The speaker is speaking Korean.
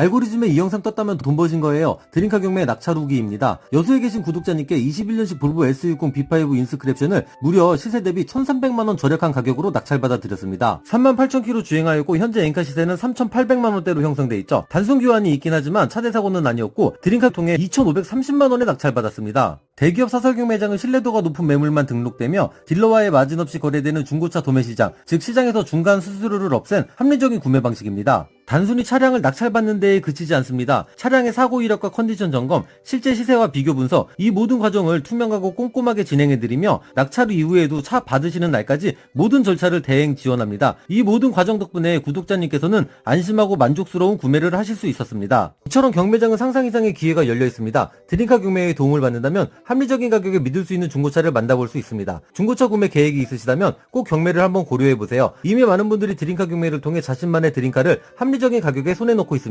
알고리즘에 이 영상 떴다면 돈 버신 거예요. 드림카 경매 낙찰 후기입니다. 여수에 계신 구독자님께 21년식 볼보 S60 B5 인스크랩션을 무려 시세 대비 1,300만원 저렴한 가격으로 낙찰받아 드렸습니다. 38,000km 주행하였고 현재 엔카 시세는 3,800만원대로 형성돼 있죠. 단순 교환이 있긴 하지만 차대 사고는 아니었고 드림카 통해 2,530만원에 낙찰받았습니다. 대기업 사설 경매장은 신뢰도가 높은 매물만 등록되며 딜러와의 마진 없이 거래되는 중고차 도매 시장, 즉 시장에서 중간 수수료를 없앤 합리적인 구매 방식입니다. 단순히 차량을 낙찰받는 데에 그치지 않습니다. 차량의 사고 이력과 컨디션 점검, 실제 시세와 비교 분석, 이 모든 과정을 투명하고 꼼꼼하게 진행해드리며 낙찰 이후에도 차 받으시는 날까지 모든 절차를 대행 지원합니다. 이 모든 과정 덕분에 구독자님께서는 안심하고 만족스러운 구매를 하실 수 있었습니다. 이처럼 경매장은 상상 이상의 기회가 열려 있습니다. 드림카 경매에 도움을 받는다면 합리적인 가격에 믿을 수 있는 중고차를 만나볼 수 있습니다. 중고차 구매 계획이 있으시다면 꼭 경매를 한번 고려해보세요. 이미 많은 분들이 드림카 경매를 통해 자신만의 드림카를 합리적인 가격에 손에 놓고 있습니다.